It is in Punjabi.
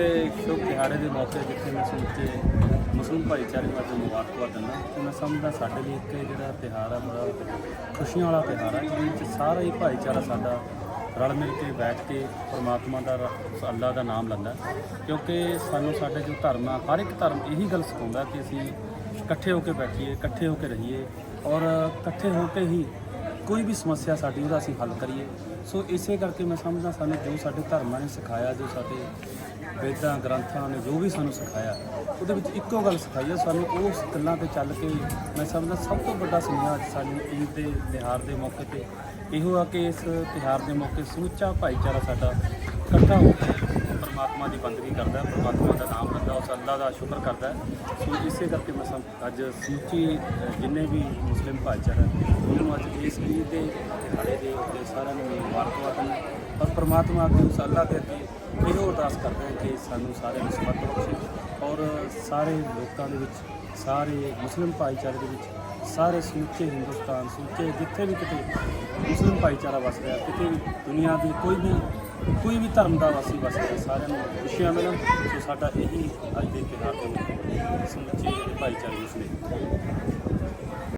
ਇਹ ਸ਼ੁਭ ਦਿਹਾੜੇ ਦੇ ਮੌਕੇ ਜਿੱਥੇ ਮੈਂ ਸਮੁੱਚੇ ਮੁਸਲਿਮ ਭਾਈਚਾਰੇ ਨੂੰ ਮੁਬਾਰਕਬਾਦ ਦਿੰਦਾ ਤੇ ਮੈਂ ਸਮਝਦਾ ਸਾਡੇ ਲਈ ਇੱਕ ਇਹ ਜਿਹੜਾ ਤਿਉਹਾਰ ਆ, ਬੜਾ ਖੁਸ਼ੀਆਂ ਵਾਲਾ ਤਿਉਹਾਰ ਹੈ ਜਿਹਦੇ ਵਿੱਚ ਸਾਰਾ ਹੀ ਭਾਈਚਾਰਾ ਸਾਡਾ ਰਲ ਮਿਲ ਕੇ ਬੈਠ ਕੇ ਪਰਮਾਤਮਾ ਦਾ ਅੱਲਾ ਦਾ ਨਾਮ ਲੈਂਦਾ ਕਿਉਂਕਿ ਸਾਨੂੰ ਸਾਡੇ ਜੋ ਧਰਮ ਆ, ਹਰ ਇੱਕ ਧਰਮ ਇਹੀ ਗੱਲ ਸਿਖਾਉਂਦਾ ਕਿ ਅਸੀਂ ਇਕੱਠੇ ਹੋ ਕੇ ਬੈਠੀਏ, ਇਕੱਠੇ ਹੋ ਕੇ ਰਹੀਏ ਔਰ ਇਕੱਠੇ ਹੋ ਕੇ ਹੀ ਕੋਈ ਵੀ ਸਮੱਸਿਆ ਸਾਡੀ ਉਹਦਾ ਅਸੀਂ ਹੱਲ ਕਰੀਏ। ਸੋ ਇਸੇ ਕਰਕੇ ਮੈਂ ਸਮਝਦਾ ਸਾਨੂੰ ਜੋ ਸਾਡੇ ਧਰਮਾਂ ਨੇ ਸਿਖਾਇਆ, ਜੋ ਸਾਡੇ ਵੇਦਾਂ, ਗ੍ਰੰਥਾਂ ਨੇ ਜੋ ਵੀ ਸਾਨੂੰ ਸਿਖਾਇਆ, ਉਹਦੇ ਵਿੱਚ ਇੱਕੋ ਗੱਲ ਸਿਖਾਈ ਹੈ ਸਾਨੂੰ ਉਸ ਗੱਲਾਂ ਤੇ ਚੱਲ ਕੇ ਮੈਂ ਸਮਝਦਾ ਸਭ ਤੋਂ ਵੱਡਾ ਸੁਨੇਹਾ ਅੱਜ ਸਾਨੂੰ ਈਦ ਦੇ ਤਿਉਹਾਰ ਦੇ ਮੌਕੇ ਤੇ। ਇਹੋ ਆ ਕਿ ਇਸ ਤਿਉਹਾਰ ਦੇ ਮੌਕੇ ਸਮੁੱਚਾ ਭਾਈਚਾਰਾ ਸਾਡਾ ਇਕੱਠਾ ਹੋ ਕੇ ਪਰਮਾਤਮਾ ਦੀ ਬੰਦਗੀ ਕਰਦਾ ਪਰਮਾਤਮਾ ਦਾ ਨਾਮ ਲੈਂਦਾ, ਉਸ ਅੱਲਾ ਦਾ ਸ਼ੁਕਰ ਕਰਦਾ ਸੋ ਇਸੇ ਕਰਕੇ ਮੈਂ ਸਮ ਅੱਜ ਸਮੁੱਚੀ ਜਿੰਨੇ ਵੀ ਮੁਸਲਿਮ ਭਾਈਚਾਰਾ ਉਹਨਾਂ ਨੂੰ ਅੱਜ ਇਸ ਈਦ ਦੇ ਦਿਹਾੜੇ ਦੇ ਉੱਤੇ ਸਾਰਿਆਂ ਨੂੰ ਮੁਬਾਰਕਬਾਦ ਨੇ ਔਰ ਪਰਮਾਤਮਾ ਅੱਗੇ ਉਸ ਅੱਲਾ ਦੇ ਅੱਗੇ ਇਹੋ ਅਰਦਾਸ ਕਰਦੇ ਹਾਂ ਕਿ ਸਾਨੂੰ ਸਾਰਿਆਂ ਨੂੰ ਸਮਰਥ ਬਖਸ਼ੇ। ਔਰ ਸਾਰੇ ਲੋਕਾਂ ਦੇ ਵਿੱਚ, ਸਾਰੇ ਮੁਸਲਿਮ ਭਾਈਚਾਰੇ ਦੇ ਵਿੱਚ, ਸਾਰੇ ਸਮੁੱਚੇ ਹਿੰਦੁਸਤਾਨ, ਸਮੁੱਚੇ ਜਿੱਥੇ ਵੀ ਕਿਤੇ ਮੁਸਲਿਮ ਭਾਈਚਾਰਾ ਵਸ ਰਿਹਾ ਕਿਤੇ ਵੀ ਦੁਨੀਆ ਦੀ ਕੋਈ ਵੀ ਕੋਈ ਵੀ ਧਰਮ ਦਾ ਵਾਸੀ ਵਸ ਸਾਰਿਆਂ ਨੂੰ ਖੁਸ਼ੀਆਂ ਮਿਲਣ। ਸੋ ਸਾਡਾ ਇਹੀ ਅੱਜ ਦੇ ਤਿਉਹਾਰ ਦੇ ਸਮੁੱਚੇ ਭਾਈਚਾਰੇ ਨੂੰ ਸੁਨੇਹਾ।